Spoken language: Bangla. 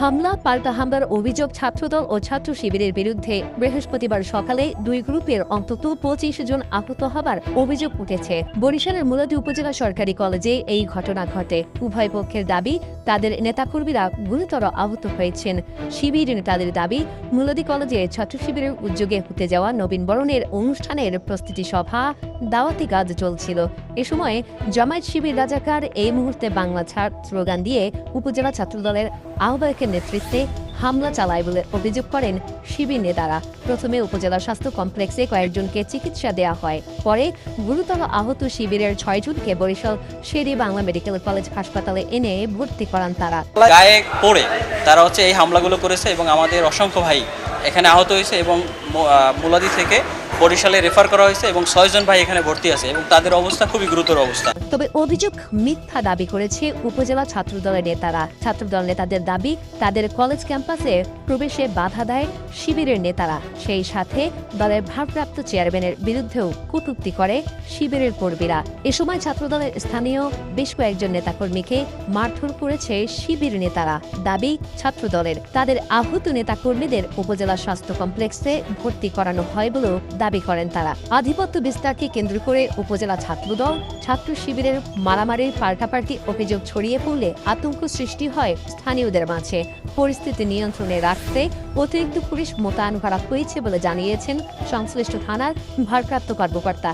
হামলা, পাল্টা হামলার অভিযোগ ছাত্রদল ও ছাত্র শিবিরের বিরুদ্ধে। বৃহস্পতিবার সকালে দুই গ্রুপের অন্তত পঁচিশ জন আহত হবার অভিযোগ উঠেছে। বরিশালের মুলাদি উপজেলা সরকারি কলেজে এই ঘটনা ঘটে। উভয় পক্ষের দাবি, তাদের নেতাকর্মীরা গুরুতর আহত হয়েছেন। শিবির নেতাদের দাবি, মুলাদি কলেজে ছাত্র শিবিরের উদ্যোগে হতে যাওয়া নবীন বরণের অনুষ্ঠানের প্রস্তুতি সভা দাওয়াতি কাজ চলছিল। এ সময় জামায়াত শিবির রাজাকার এই মুহূর্তে বাংলা ছাড় স্লোগান দিয়ে উপজেলা ছাত্রদলের আহ্বায়কের নেতৃত্বে হামলা চালায় বলে অভিযোগ করেন শিবির নেতারা। প্রথমে উপজেলা স্বাস্থ্য কমপ্লেক্সে কয়েকজনকে চিকিৎসা দেওয়া হয়। পরে গুরুতর আহত শিবিরের ছয়জনকে বরিশাল শেরি বাংলা মেডিকেল কলেজ হাসপাতালে এনে ভর্তি করান তারা। গায়ে পড়ে তারা হচ্ছে এই হামলাগুলো করেছে এবং আমাদের অসংখ্য ভাই এখানে আহত হয়েছে এবং মুলাদি থেকে বরিশালে রেফার করা হয়েছে এবং ছয়জন ভাই এখানে ভর্তি আছে এবং তাদের অবস্থা খুবই গুরুতর অবস্থা। তবে অভিযোগ মিথ্যা দাবি করেছে উপজেলা ছাত্রদলের নেতারা। ছাত্রদল নেতাদের দাবি, তাদের কলেজ ক্যাম্পাসে প্রবেশে বাধা দেয় শিবিরের নেতারা। সেই সাথে দলের ভারপ্রাপ্ত চেয়ারম্যানের বিরুদ্ধেও কটূক্তি করে শিবিরের কর্মীরা। এ সময় ছাত্রদলের স্থানীয় বেশ কয়েকজন নেতাকর্মীকে মারধর করেছে শিবির নেতারা। দাবি, ছাত্রদলের তাদের আহত নেতাকর্মীদের উপজেলা স্বাস্থ্য কমপ্লেক্সে ভর্তি করানো হয় বলেও দাবি করেন তারা। আধিপত্য বিস্তারকে কেন্দ্র করে উপজেলা ছাত্রদল ছাত্র শিবিরের মারামারির পাল্টাপাল্টি অভিযোগ ছড়িয়ে পড়লে আতঙ্ক সৃষ্টি হয় স্থানীয়দের মাঝে। পরিস্থিতি নিয়ন্ত্রণে রাখতে অতিরিক্ত পুলিশ মোতায়েন করা হয়েছে বলে জানিয়েছেন সংশ্লিষ্ট থানার ভারপ্রাপ্ত কর্মকর্তা।